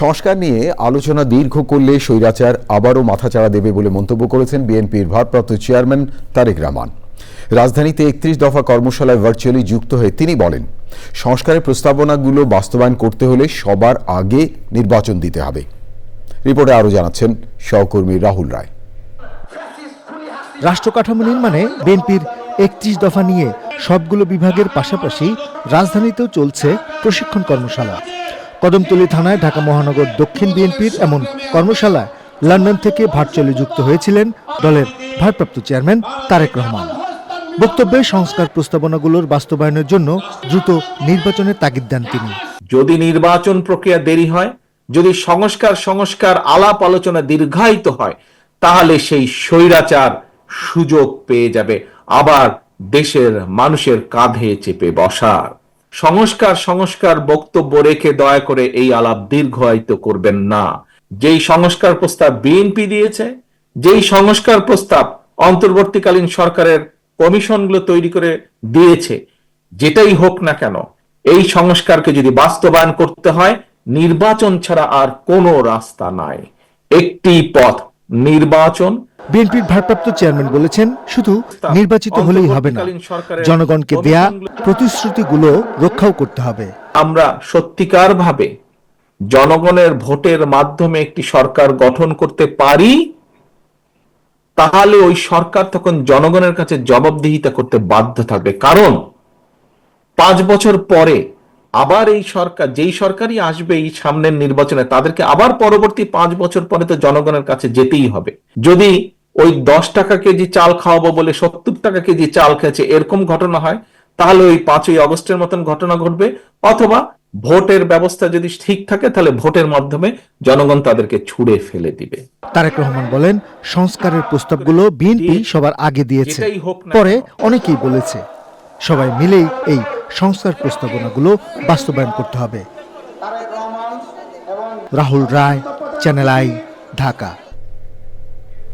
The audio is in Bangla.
সংস্কার নিয়ে আলোচনা দীর্ঘ করলে স্বৈরাচার আবারও মাথাচাড়া দেবে বলে মন্তব্য করেছেন বিএনপির ভারপ্রাপ্ত চেয়ারম্যান তারেক রহমান। রাজধানীতে একত্রিশ দফা কর্মশালায় ভার্চুয়ালি যুক্ত হয়ে তিনি বলেন, সংস্কারের প্রস্তাবনাগুলো বাস্তবায়ন করতে হলে সবার আগে নির্বাচন দিতে হবে। রিপোর্টে আরও জানাচ্ছেন সহকর্মী রাহুল রায়। রাষ্ট্র কাঠামো নির্মাণে বিএনপির একত্রিশ দফা নিয়ে সবগুলো বিভাগের পাশাপাশি রাজধানীতেও চলছে প্রশিক্ষণ কর্মশালা। কদমতলী থানায় ঢাকা মহানগর দক্ষিণ বিএনপির এমন কর্মশালায় লন্ডন থেকে ভার্চুয়ালি যুক্ত হয়েছিলেন দলের ভারপ্রাপ্ত চেয়ারম্যান তারেক রহমান। বক্তব্যে সংস্কার প্রস্তাবনাগুলোর বাস্তবায়নের জন্য দ্রুত নির্বাচনের তাগিদ দেন তিনি। যদি নির্বাচন প্রক্রিয়া দেরি হয়, যদি সংস্কার সংস্কার আলাপ আলোচনা দীর্ঘায়িত হয়, তাহলে সেই স্বৈরাচার সুযোগ পেয়ে যাবে। আবার দেশের মানুষের কাঁধে চেপে বসার। সংস্কার সংস্কার বক্তব্য রেখে দয়া করে এই আলাপ দীর্ঘায়িত করবেন না। যেই সংস্কার প্রস্তাব বিএনপি দিয়েছে, যেই সংস্কার প্রস্তাব অন্তর্বর্তীকালীন সরকারের কমিশনগুলো তৈরি করে দিয়েছে, যেটাই হোক না কেন, এই সংস্কারকে যদি বাস্তবায়ন করতে হয়, নির্বাচন ছাড়া আর কোনো রাস্তা নাই। একটি পথ, নির্বাচন বিএনপির ভারপ্রাপ্ত চেয়ারম্যান বলেছেন শুধু নির্বাচিত হলেই হবে না জনগণকে দেয়া প্রতিশ্রুতিগুলো রক্ষাও করতে হবে। আমরা সত্যিকার ভাবে জনগণের ভোটের মাধ্যমে একটি সরকার গঠন করতে পারি তাহলে ওই সরকার তখন জনগণের কাছে জবাবদিহিতা করতে বাধ্য থাকবে। কারণ পাঁচ বছর পরে আবার এই সরকার যেই সরকারই আসবে এই সামনের নির্বাচনে তাদেরকে আবার পরবর্তী পাঁচ বছর পরে তো জনগণের কাছে যেতেই হবে। যদি ওই দশ টাকা কেজি চাল খাওয়াবো বলে সত্তর টাকা কেজি চাল খেয়েছে এরকম ঘটনা হয়? তাহলে ওই পাঁচই অগস্টের মতন ঘটনা ঘটবে। অথবা ভোটের ব্যবস্থা যদি ঠিক থাকে তাহলে ভোটের মাধ্যমে জনগণ তাদেরকে ছুড়ে ফেলে দিবে। তারেক রহমান বলেন সংস্কারের প্রস্তাবগুলো বিএনপি সবার আগে দিয়েছে। পরে অনেকেই বলেছে সবাই মিলেই এই সংস্কার প্রস্তাবনাগুলো বাস্তবায়ন করতে হবে। Rahul Roy channel I Dhaka.